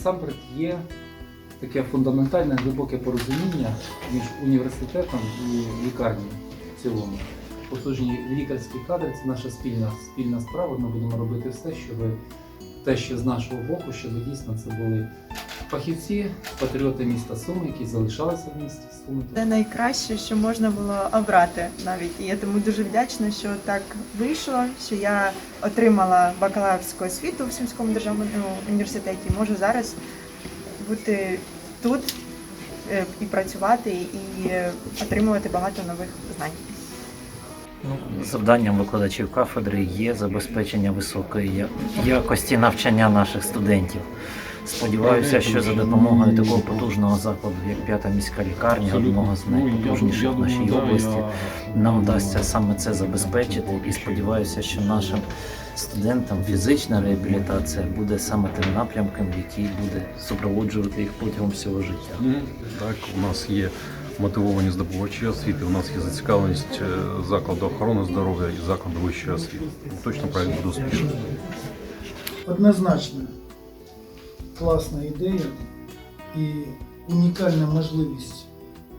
Насамперед є таке фундаментальне глибоке порозуміння між університетом і лікарнею в цілому. Послужені лікарські кадри це наша спільна, спільна справа. Ми будемо робити все, щоб те, що з нашого боку, щоб дійсно це були фахівці, патріоти міста Суми, які залишалися в місті Суми. Це найкраще, що можна було обрати навіть. І я тому дуже вдячна, що так вийшло, що я отримала бакалаврську освіту в Сумському державному університеті. Можу зараз бути тут е, і працювати, і е, отримувати багато нових знань. Ну, Завданням викладачів кафедри є забезпечення високої якості навчання наших студентів. Сподіваюся, що за допомогою такого потужного закладу, як п'ята міська лікарня, одного з найпотужніших в нашій області, нам вдасться саме це забезпечити. І сподіваюся, що нашим студентам фізична реабілітація буде саме тим напрямком, який буде супроводжувати їх протягом всього життя. Так, у нас є мотивовані здобувачі освіти, у нас є зацікавленість е, закладу охорони здоров'я і закладу вищої освіти. Точно проект буде успішним. Однозначно класна ідея і унікальна можливість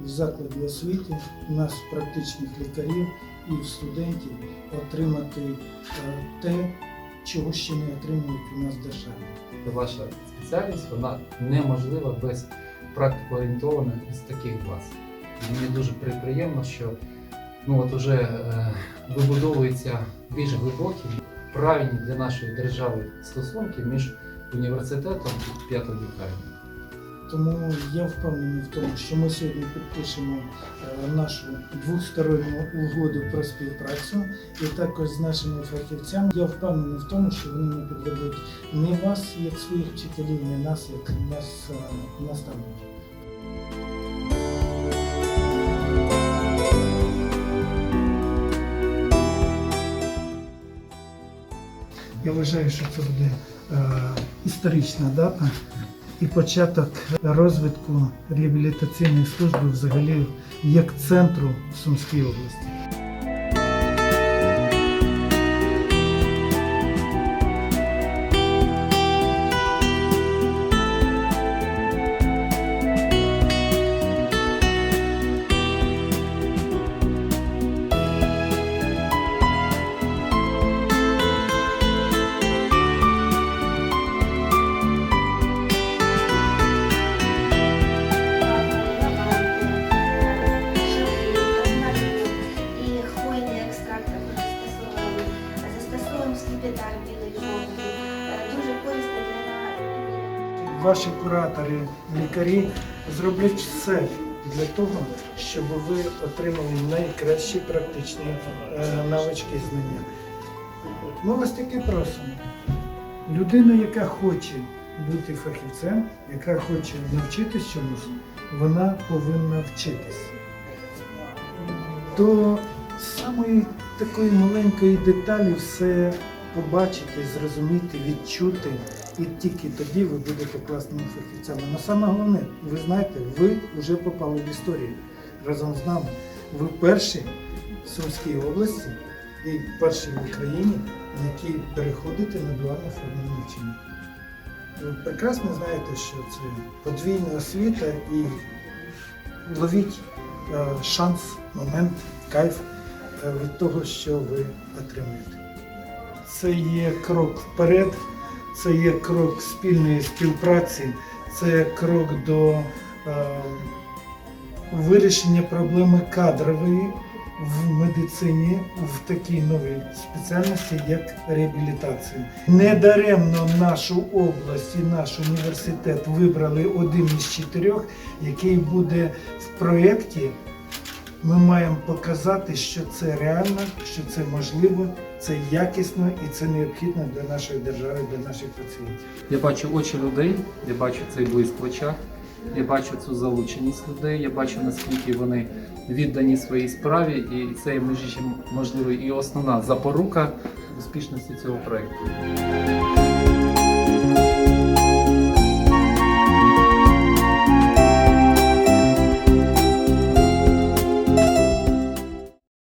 в закладі освіти нас практичних лікарів і студентів отримати е, те, чого ще не отримують у нас в державі. Ваша спеціальність вона неможлива без практикоорієнтованих із таких баз. Мені дуже при- приємно, що ну от уже е, вибудовуються більш глибокі, правильні для нашої держави стосунки між університетом п'ятою лікарнею. Тому я впевнений в тому, що ми сьогодні підпишемо е, нашу двосторонню угоду про співпрацю і також з нашими фахівцями. Я впевнений в тому, що вони не підведуть ні вас як своїх вчителів, ні нас як нас е, наставників. Я вважаю, що це буде е, історична дата і початок розвитку реабілітаційної служби взагалі як центру в Сумській області. Е, Дуже корисно для Ваші куратори, лікарі зроблять все для того, щоб ви отримали найкращі практичні е, навички і знання. Ми вас таки просимо. Людина, яка хоче бути фахівцем, яка хоче навчитись чомусь, вона повинна вчитись. До самої такої маленької деталі все побачити, зрозуміти, відчути, і тільки тоді ви будете класними фахівцями. Але саме головне, ви знаєте, ви вже попали в історію разом з нами. Ви перші в Сумській області і перші в Україні, які переходите на дуальне форму навчання. Ви прекрасно знаєте, що це подвійна освіта і ловіть е, шанс, момент, кайф е, від того, що ви отримуєте. Це є крок вперед, це є крок спільної співпраці, це крок до е, вирішення проблеми кадрової в медицині в такій новій спеціальності, як реабілітація. Недаремно нашу область і наш університет вибрали один із чотирьох, який буде в проєкті. Ми маємо показати, що це реально, що це можливо, це якісно і це необхідно для нашої держави, для наших пацієнтів. Я бачу очі людей, я бачу цей блиск в очах, я бачу цю залученість людей, я бачу наскільки вони віддані своїй справі, і це можливо і основна запорука успішності цього проекту.